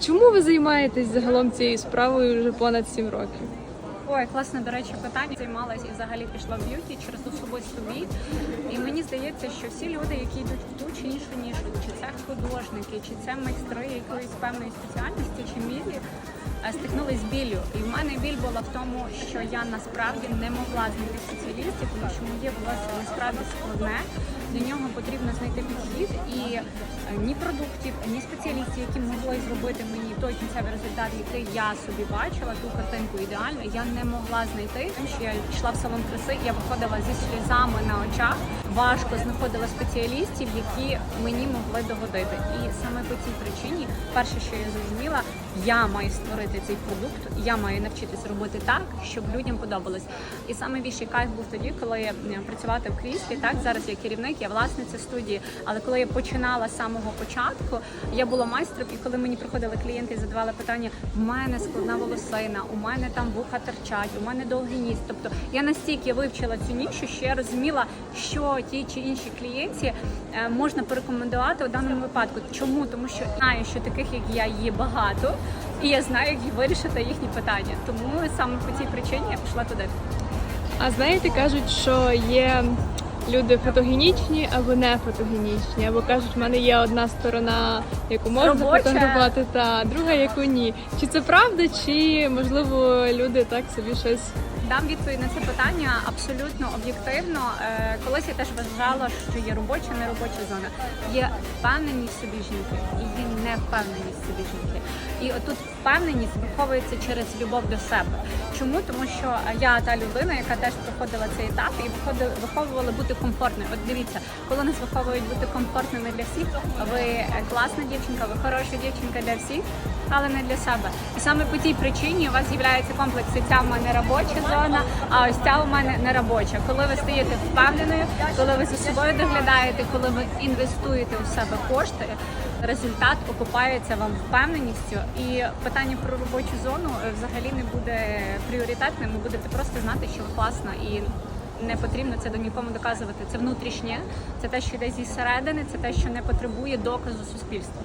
Чому ви займаєтесь загалом цією справою вже понад 7 років? Ой, класне, до речі, питання. Займалася і взагалі пішла в б'юті через особисту біль. І мені здається, що всі люди, які йдуть в ту чи іншу нішу, чи це художники, чи це майстри якоїсь певної спеціальності чи мірі, е, стикнулись з біллю. І в мене біль була в тому, що я насправді не могла знайти спеціалістів, тому що моє волосся насправді складне. До нього потрібно знайти підхід і е, ні продуктів, ні спеціалістів, які могли зробити мені той кінцевий результат, який я собі бачила, ту картинку ідеально, я не могла знайти. Що я йшла в салон краси, я виходила зі сльозами на очах. Важко знаходила спеціалістів, які мені могли догодити. І саме по цій причині, перше, що я зрозуміла, я маю створити цей продукт, я маю навчитися робити так, щоб людям подобалось. І саме більший кайф був тоді, коли м, працювати в кріслі. Так зараз я керівник, я власниця студії. Але коли я починала з самого початку, я була майстром, і коли мені приходили клієнти і задавали питання: в мене складна волосина, у мене там вуха терчать, у мене довгий ніс. Тобто я настільки вивчила цю нішу, що я розуміла, що ті чи інші клієнті е, можна порекомендувати у даному випадку. Чому? Тому що знаю, що таких як я є багато, і я знаю, як вирішити їхні питання. Тому саме по цій причині я пішла туди. А знаєте, кажуть, що є люди фотогенічні або не фотогенічні, або кажуть, в мене є одна сторона, яку можна Робоча. фотографувати, та друга, яку ні. Чи це правда, чи можливо люди так собі щось Дам відповідь на це питання абсолютно об'єктивно. Е, Колись я теж вважала, що є робоча, неробоча зона. Є впевненість собі жінки і є невпевненість собі жінки. І отут впевненість виховується через любов до себе. Чому? Тому що я та людина, яка теж проходила цей етап і виховувала бути комфортною. От дивіться, коли нас виховують бути комфортними для всіх, ви класна дівчинка, ви хороша дівчинка для всіх, але не для себе. І саме по тій причині у вас з'являється комплекс ця в мене робоча зона, а ось ця у мене не робоча. Коли ви стаєте впевненою, коли ви за собою доглядаєте, коли ви інвестуєте у себе кошти. Результат окупається вам впевненістю, і питання про робочу зону е, взагалі не буде пріоритетним. Ви будете просто знати, що ви класна і не потрібно це до нікому доказувати. Це внутрішнє, це те, що йде зі середини, це те, що не потребує доказу суспільства.